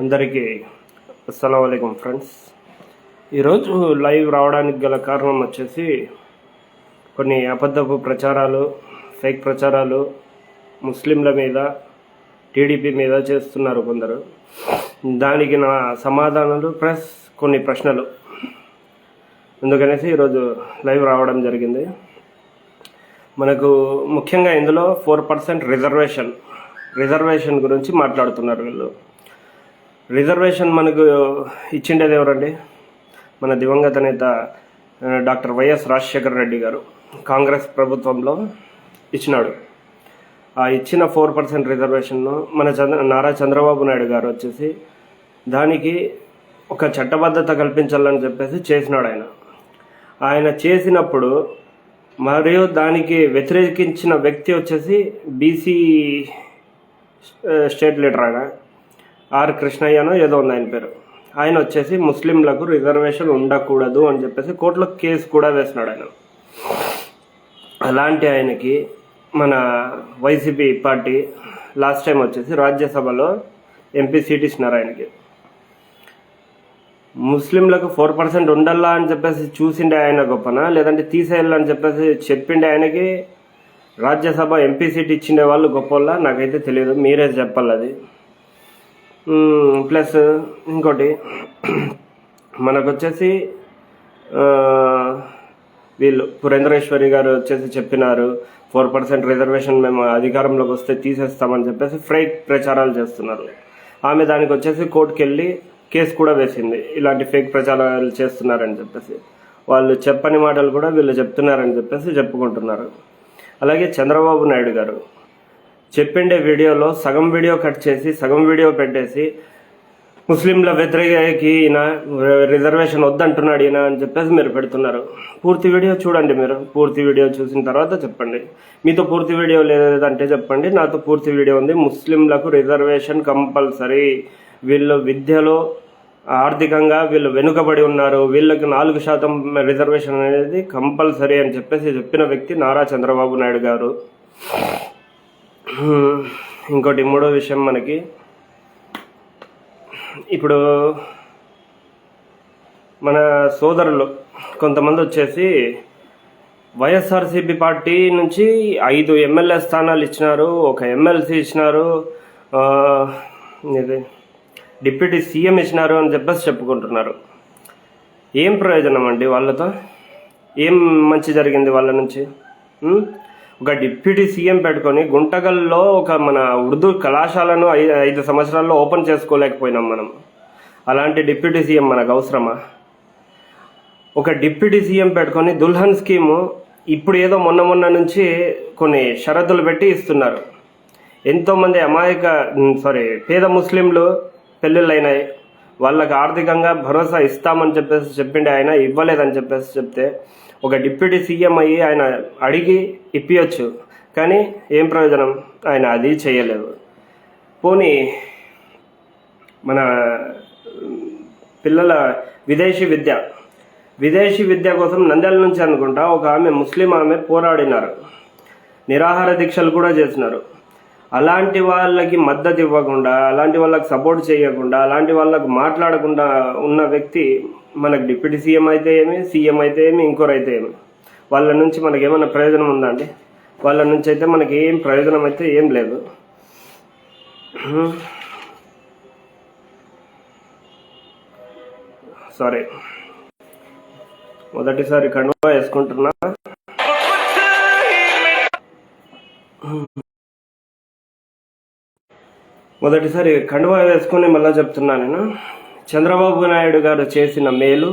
అందరికీ అస్సలం అయికం ఫ్రెండ్స్. ఈరోజు లైవ్ రావడానికి గల కారణం వచ్చేసి కొన్ని అబద్ధపు ప్రచారాలు ఫేక్ ప్రచారాలు ముస్లింల మీద టీడీపీ మీద చేస్తున్నారు కొందరు. దానికి నా సమాధానాలు ప్లస్ కొన్ని ప్రశ్నలు. అందుకనేసి ఈరోజు లైవ్ రావడం జరిగింది. మనకు ముఖ్యంగా ఇందులో ఫోర్ పర్సెంట్ రిజర్వేషన్ రిజర్వేషన్ గురించి మాట్లాడుతున్నారు వీళ్ళు. రిజర్వేషన్ మనకు ఇచ్చిండేది ఎవరండి? మన దివంగత నేత డాక్టర్ వైఎస్ రాజశేఖర రెడ్డి గారు. కాంగ్రెస్ ప్రభుత్వంలో ఇచ్చినాడు. ఆ ఇచ్చిన ఫోర్ పర్సెంట్ రిజర్వేషన్ను మన చంద్ర నారా చంద్రబాబు నాయుడు గారు వచ్చేసి దానికి ఒక చట్టబద్ధత కల్పించాలని చెప్పేసి చేసినాడు ఆయన. ఆయన చేసినప్పుడు మరియు దానికి వ్యతిరేకించిన వ్యక్తి వచ్చేసి బీసీ స్టేట్ లీడర్ ఆయన. ఆర్ కృష్ణయ్యనో ఏదో ఉంది ఆయన పేరు. ఆయన వచ్చేసి ముస్లింలకు రిజర్వేషన్ ఉండకూడదు అని చెప్పేసి కోర్టులో కేసు కూడా వేసినాడు ఆయన. అలాంటి ఆయనకి మన వైసీపీ పార్టీ లాస్ట్ టైం వచ్చేసి రాజ్యసభలో ఎంపీ సీట్ ఇచ్చినారు ఆయనకి. ముస్లింలకు ఫోర్ పర్సెంట్ ఉండల్లా అని చెప్పేసి చూసిండే ఆయన గొప్పన లేదంటే తీసేయాలని చెప్పేసి చెప్పిండే ఆయనకి రాజ్యసభ ఎంపీ సీట్ ఇచ్చిండే వాళ్ళు గొప్ప నాకైతే తెలియదు. మీరే చెప్పాలి అది. ప్లస్ ఇంకోటి మనకు వచ్చేసి వీళ్ళు పురేంద్రేశ్వరి గారు వచ్చేసి చెప్పినారు ఫోర్ పర్సెంట్ రిజర్వేషన్ మేము అధికారంలోకి వస్తే తీసేస్తామని చెప్పేసి ఫ్రైట్ ప్రచారాలు చేస్తున్నారు. ఆమె దానికి వచ్చేసి కోర్టుకి వెళ్ళి కేసు కూడా వేసింది. ఇలాంటి ఫేక్ ప్రచారాలు చేస్తున్నారని చెప్పేసి. వాళ్ళు చెప్పని మాటలు కూడా వీళ్ళు చెప్తున్నారని చెప్పేసి చెప్పుకుంటున్నారు. అలాగే చంద్రబాబు నాయుడు గారు చెప్పిండే వీడియోలో సగం వీడియో కట్ చేసి సగం వీడియో పెట్టేసి ముస్లింల వ్యతిరేకకి ఈయన రిజర్వేషన్ వద్దంటున్నాడు ఈయన అని చెప్పేసి మీరు పెడుతున్నారు. పూర్తి వీడియో చూడండి మీరు. పూర్తి వీడియో చూసిన తర్వాత చెప్పండి. మీతో పూర్తి వీడియో లేదంటే చెప్పండి. నాతో పూర్తి వీడియో ఉంది. ముస్లింలకు రిజర్వేషన్ కంపల్సరీ. వీళ్ళు విద్యలో ఆర్థికంగా వీళ్ళు వెనుకబడి ఉన్నారు. వీళ్ళకి నాలుగు శాతం రిజర్వేషన్ అనేది కంపల్సరీ అని చెప్పేసి చెప్పిన వ్యక్తి నారా చంద్రబాబు నాయుడు గారు. ఇంకోటి మూడో విషయం మనకి. ఇప్పుడు మన సోదరులు కొంతమంది వచ్చేసి వైఎస్ఆర్సీపీ పార్టీ నుంచి ఐదు ఎమ్మెల్యే స్థానాలు ఇచ్చినారు ఒక ఎమ్మెల్సీ ఇచ్చినారు ఇది డిప్యూటీ సీఎం ఇచ్చినారు అని చెప్పేసి చెప్పుకుంటున్నారు. ఏం ప్రయోజనం అండి వాళ్ళతో? ఏం మంచి జరిగింది వాళ్ళ నుంచి? ఒక డిప్యూటీ సీఎం పెట్టుకొని గుంటగల్లో ఒక మన ఉర్దూ కళాశాలను ఐదు సంవత్సరాల్లో ఓపెన్ చేసుకోలేకపోయినాం మనం. అలాంటి డిప్యూటీ సీఎం మనకు అవసరమా? ఒక డిప్యూటీ సీఎం పెట్టుకొని దుల్హన్ స్కీము ఇప్పుడు ఏదో మొన్న మొన్న నుంచి కొన్ని షరతులు పెట్టి ఇస్తున్నారు. ఎంతోమంది అమాయక సారీ పేద ముస్లింలు పెళ్ళిళ్ళైనాయి. వాళ్ళకి ఆర్థికంగా భరోసా ఇస్తామని చెప్పేసి చెప్పిండే ఆయన ఇవ్వలేదని చెప్పేసి చెప్తే ఒక డిప్యూటీ సీఎం అయ్యి ఆయన అడిగి ఇప్పించచ్చు కానీ ఏం ప్రయోజనం? ఆయన అది చేయలేదు. పోనీ మన పిల్లల విదేశీ విద్య. విదేశీ విద్య కోసం నంద్యాల నుంచి అనుకుంటా ఒక ఆమె ముస్లిం ఆమె పోరాడినారు. నిరాహార దీక్షలు కూడా చేసినారు. అలాంటి వాళ్ళకి మద్దతు ఇవ్వకుండా అలాంటి వాళ్ళకి సపోర్ట్ చేయకుండా అలాంటి వాళ్ళకు మాట్లాడకుండా ఉన్న వ్యక్తి మనకు డిప్యూటీ సీఎం అయితే ఏమి సీఎం అయితే ఏమి ఇంకోరు అయితే ఏమి? వాళ్ళ నుంచి మనకి ఏమైనా ప్రయోజనం ఉందా అండి? వాళ్ళ నుంచి అయితే మనకి ఏం ప్రయోజనం అయితే ఏం లేదు. సారీ. మొదటిసారి కండువా వేసుకుంటున్నా. మొదటిసారి కండువా వేసుకొని మళ్ళీ చెప్తున్నా నేను. చంద్రబాబు నాయుడు గారు చేసిన మేలు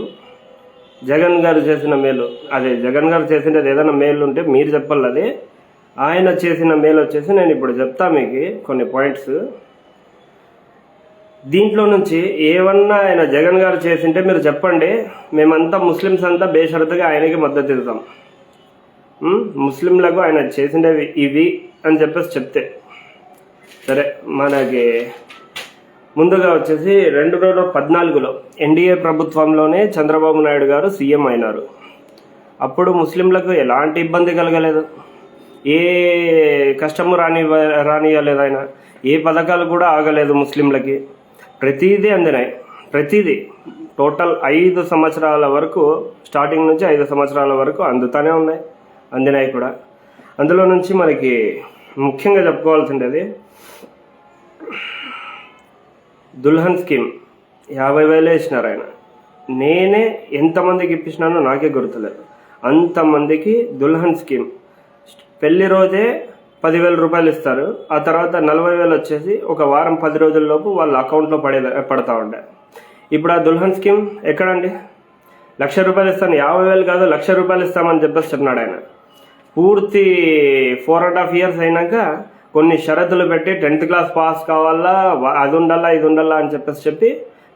జగన్ గారు చేసిన మేలు అదే జగన్ గారు చేసినది ఏదైనా మేలు ఉంటే మీరు చెప్పాలి అది. ఆయన చేసిన మేలు వచ్చేసి నేను ఇప్పుడు చెప్తా మీకు కొన్ని పాయింట్స్. దీంట్లో నుంచి ఏమన్నా ఆయన జగన్ గారు చేసింటే మీరు చెప్పండి. మేమంతా ముస్లిమ్స్ అంతా బేషరతుగా ఆయనకి మద్దతు ఇద్దాం ముస్లింలకు ఆయన చేసినవి ఇవి అని చెప్పేసి చెప్తే. సరే మనకి ముందుగా వచ్చేసి రెండు వేల పద్నాలుగులో ఎన్డీఏ ప్రభుత్వంలోనే చంద్రబాబు నాయుడు గారు సీఎం అయినారు. అప్పుడు ముస్లింలకు ఎలాంటి ఇబ్బంది కలగలేదు. ఏ కష్టము రాని రానియలేదు ఆయన. ఏ పథకాలు కూడా ఆగలేదు ముస్లింలకి. ప్రతిదీ అందినాయి. ప్రతిదీ టోటల్ ఐదు సంవత్సరాల వరకు స్టార్టింగ్ నుంచి ఐదు సంవత్సరాల వరకు అందుతానే ఉన్నాయి. అందినాయి కూడా. అందులో నుంచి మనకి ముఖ్యంగా చెప్పుకోవాల్సిండేది దుల్హన్ స్కీమ్. యాభై వేలు వేసినారు ఆయన. నేనే ఎంతమందికి ఇప్పించినానో నాకే గుర్తులేదు. అంతమందికి దుల్హన్ స్కీమ్. పెళ్ళి రోజే పదివేల రూపాయలు ఇస్తారు. ఆ తర్వాత నలభై వేలు వచ్చేసి ఒక వారం పది రోజుల్లోపు వాళ్ళ అకౌంట్లో పడే పడతా ఉండే. ఇప్పుడు ఆ దుల్హన్ స్కీమ్ ఎక్కడండి? లక్ష రూపాయలు ఇస్తాను. యాభై వేలు కాదు లక్ష రూపాయలు ఇస్తామని చెప్పేసి చెప్పినాడు ఆయన. పూర్తి ఫోర్ అండ్ హాఫ్ ఇయర్స్ అయినాక కొన్ని షరతులు పెట్టి టెన్త్ క్లాస్ పాస్ కావాలా అది ఉండాలా ఇది ఉండాలా అని చెప్పేసి చెప్పి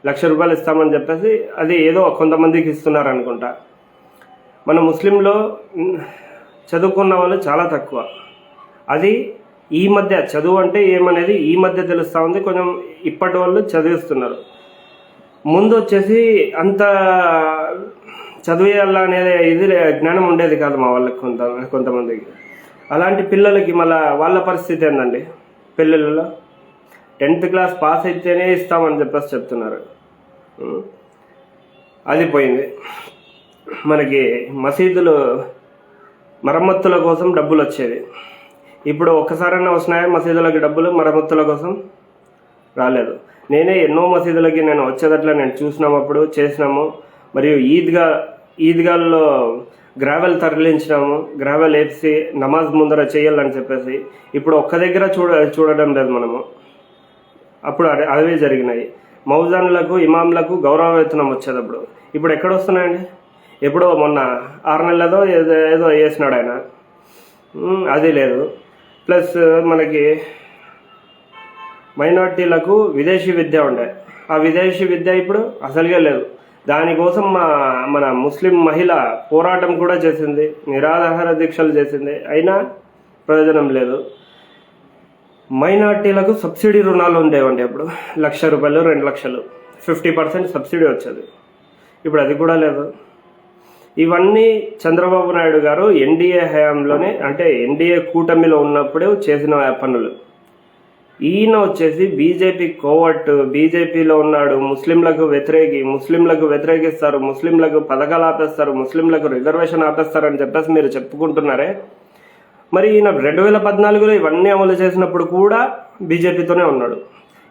లక్ష రూపాయలు ఇస్తామని చెప్పేసి అది ఏదో కొంతమందికి ఇస్తున్నారు అనుకుంటా మన ముస్లింలో చదువుకున్న వాళ్ళు చాలా తక్కువ. అది ఈ మధ్య చదువు అంటే ఏమనేది ఈ మధ్య తెలుస్తూ ఉంది కొంచెం ఇప్పటి వాళ్ళు చదివిస్తున్నారు. ముందు వచ్చేసి అంత చదివేయాలా అనేది ఇది జ్ఞానం ఉండేది కాదు మా వాళ్ళకి కొంత కొంతమందికి. అలాంటి పిల్లలకి మళ్ళా వాళ్ళ పరిస్థితి ఏందండి? పెళ్ళిళ్ళలో టెన్త్ క్లాస్ పాస్ అయితేనే ఇస్తామని చెప్పేసి చెప్తున్నారు. అది పోయింది. మనకి మసీదులు మరమ్మతుల కోసం డబ్బులు వచ్చేది. ఇప్పుడు ఒక్కసారైనా వస్తున్నాయా మసీదులకి డబ్బులు? మరమ్మతుల కోసం రాలేదు. నేనే ఎన్నో మసీదులకి నేను వచ్చేదట్లా నేను చూసినాము అప్పుడు చేసినాము. మరియు ఈద్గా ఈద్గాల్లో గ్రావెల్ తరలించినాము. గ్రావెల్ వేసి నమాజ్ ముందర చేయాలని చెప్పేసి ఇప్పుడు ఒక్క దగ్గర చూడ చూడడం లేదు మనము. అప్పుడు అదే అవే జరిగినాయి. మౌజాన్లకు ఇమాంలకు గౌరవ వేతనం వచ్చేటప్పుడు ఇప్పుడు ఎక్కడ వస్తున్నాయండి ఎప్పుడో మొన్న ఆరు నెలలదో ఏదో ఏదో వేసినాడు ఆయన. అది లేదు. ప్లస్ మనకి మైనార్టీలకు విదేశీ విద్య ఉండే. ఆ విదేశీ విద్య ఇప్పుడు అసలుగా లేదు. దానికోసం మా మన ముస్లిం మహిళ పోరాటం కూడా చేసింది నిరాధార దీక్షలు చేసింది. అయినా ప్రయోజనం లేదు. మైనార్టీలకు సబ్సిడీ రుణాలు ఉండేవండి అప్పుడు. లక్ష రూపాయలు రెండు లక్షలు. ఫిఫ్టీ పర్సెంట్ సబ్సిడీ వచ్చేది. ఇప్పుడు అది కూడా లేదు. ఇవన్నీ చంద్రబాబు నాయుడు గారు ఎన్డీఏ హయాంలోనే అంటే ఎన్డీఏ కూటమిలో ఉన్నప్పుడే చేసిన పనులు. ఈయన వచ్చేసి బీజేపీ కోవట్ బీజేపీలో ఉన్నాడు ముస్లింలకు వ్యతిరేకి ముస్లింలకు వ్యతిరేకిస్తారు ముస్లింలకు పథకాలు ఆపేస్తారు ముస్లింలకు రిజర్వేషన్ ఆపేస్తారు అని చెప్పేసి మీరు చెప్పుకుంటున్నారే. మరి ఈయన రెండు వేల పద్నాలుగులో ఇవన్నీ అమలు చేసినప్పుడు కూడా బీజేపీతోనే ఉన్నాడు.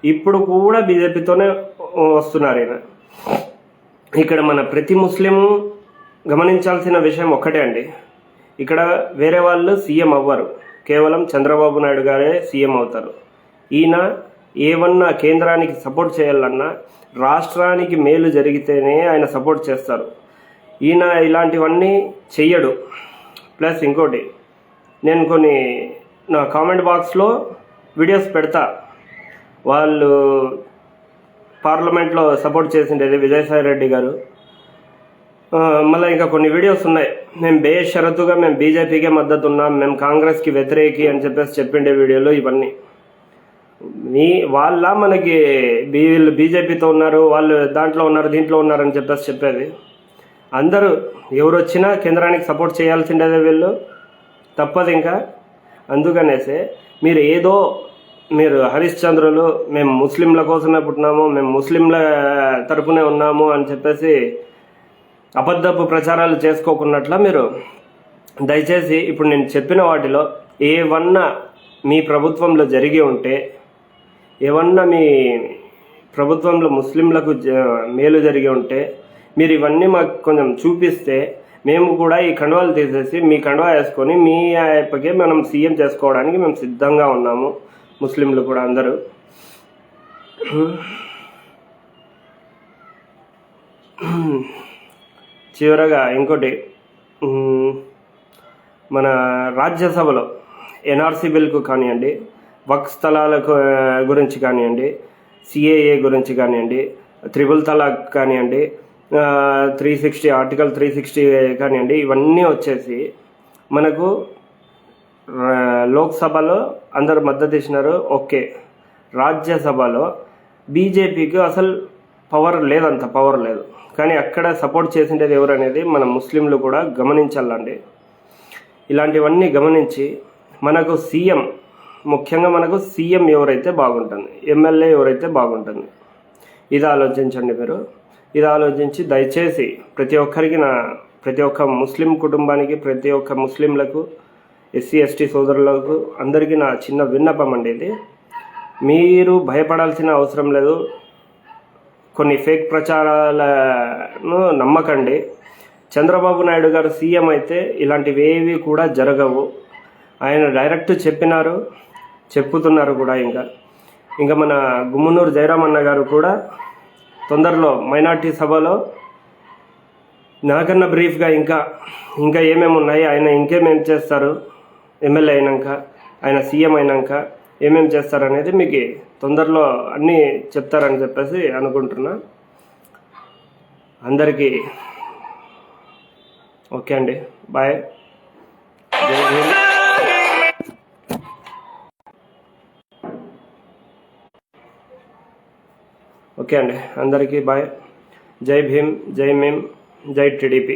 ఇప్పుడు కూడా బీజేపీతోనే వస్తున్నారు ఈయన. ఇక్కడ మన ప్రతి ముస్లిం గమనించాల్సిన విషయం ఒక్కటే అండి. ఇక్కడ వేరే వాళ్ళు సీఎం అవ్వరు. కేవలం చంద్రబాబు నాయుడు గారే సీఎం అవుతారు. ఈయన ఏమన్నా కేంద్రానికి సపోర్ట్ చేయాలన్నా రాష్ట్రానికి మేలు జరిగితేనే ఆయన సపోర్ట్ చేస్తారు. ఈయన ఇలాంటివన్నీ చెయ్యడు. ప్లస్ ఇంకోటి నేను కొన్ని నా కామెంట్ బాక్స్లో వీడియోస్ పెడతా. వాళ్ళు పార్లమెంట్లో సపోర్ట్ చేసిండేది విజయసాయి రెడ్డి గారు. మళ్ళీ ఇంకా కొన్ని వీడియోస్ ఉన్నాయి. మేము బేషరతుగా మేము బీజేపీకే మద్దతు ఉన్నాం మేము కాంగ్రెస్కి వ్యతిరేకి అని చెప్పేసి చెప్పిండే వీడియోలు ఇవన్నీ. మీ వాళ్ళ మనకి వీళ్ళు బీజేపీతో ఉన్నారు వాళ్ళు దాంట్లో ఉన్నారు దీంట్లో ఉన్నారు అని చెప్పేసి చెప్పేది. అందరూ ఎవరు వచ్చినా కేంద్రానికి సపోర్ట్ చేయాల్సిండేదే వీళ్ళు. తప్పదు ఇంకా. అందుకనేసి మీరు ఏదో మీరు హరిశ్చంద్రులు మేము ముస్లింల కోసమే పుట్టినాము మేము ముస్లింల తరపునే ఉన్నాము అని చెప్పేసి అబద్ధపు ప్రచారాలు చేసుకోకున్నట్ల మీరు దయచేసి ఇప్పుడు నేను చెప్పిన వాటిలో ఏవన్నా మీ ప్రభుత్వంలో జరిగి ఉంటే ఏమన్నా మీ ప్రభుత్వంలో ముస్లింలకు జ- మేలు జరిగి ఉంటే మీరు ఇవన్నీ మాకు కొంచెం చూపిస్తే మేము కూడా ఈ కండువాలు తీసేసి మీ కండువా వేసుకొని మీ యాప్కే మనం సీఎం చేసుకోవడానికి మేము సిద్ధంగా ఉన్నాము ముస్లింలు కూడా అందరూ. చివరగా ఇంకోటి మన రాజ్యసభలో ఎన్ఆర్సీ బిల్కు కానివ్వండి వక్ స్థలాలకు గురించి కానివ్వండి సిఏఏ గురించి కానివ్వండి త్రిబుల్ తలాక్ కానివ్వండి three sixty article three sixty కానివ్వండి ఇవన్నీ వచ్చేసి మనకు లోక్సభలో అందరు మద్దతు ఇచ్చినారు ఓకే. రాజ్యసభలో బీజేపీకి అసలు పవర్ లేదంత పవర్ లేదు. కానీ అక్కడ సపోర్ట్ చేసిండేది ఎవరు అనేది మన ముస్లింలు కూడా గమనించాలండి. ఇలాంటివన్నీ గమనించి మనకు సీఎం ముఖ్యంగా మనకు సీఎం ఎవరైతే బాగుంటుంది ఎమ్మెల్యే ఎవరైతే బాగుంటుంది ఇది ఆలోచించండి మీరు. ఇది ఆలోచించి దయచేసి ప్రతి ఒక్కరికి నా ప్రతి ఒక్క ముస్లిం కుటుంబానికి ప్రతి ఒక్క ముస్లింలకు ఎస్సీ ఎస్టీ సోదరులకు అందరికీ నా చిన్న విన్నపం అండి ఇది. మీరు భయపడాల్సిన అవసరం లేదు. కొన్ని ఫేక్ ప్రచారాలను నమ్మకండి. చంద్రబాబు నాయుడు గారు సీఎం అయితే ఇలాంటివి ఏవి కూడా జరగవు. ఆయన డైరెక్ట్ చెప్పినారు చెప్పుతున్నారు కూడా ఇంకా. ఇంకా మన గుమ్మనూరు జయరామన్న గారు కూడా తొందరలో మైనార్టీ సభలో నాకన్నా బ్రీఫ్గా ఇంకా ఇంకా ఏమేమి ఉన్నాయి ఆయన ఇంకేమేం చేస్తారు ఎమ్మెల్యే అయినాక ఆయన సీఎం అయినాక ఏమేమి చేస్తారు అనేది మీకు తొందరలో అన్నీ చెప్తారని చెప్పేసి అనుకుంటున్నా. అందరికీ ఓకే అండి. బాయ్. జై ఓకే అండి. అందరికీ బాయ్. జై భీమ్ జై మీమ్ జై టీడీపీ.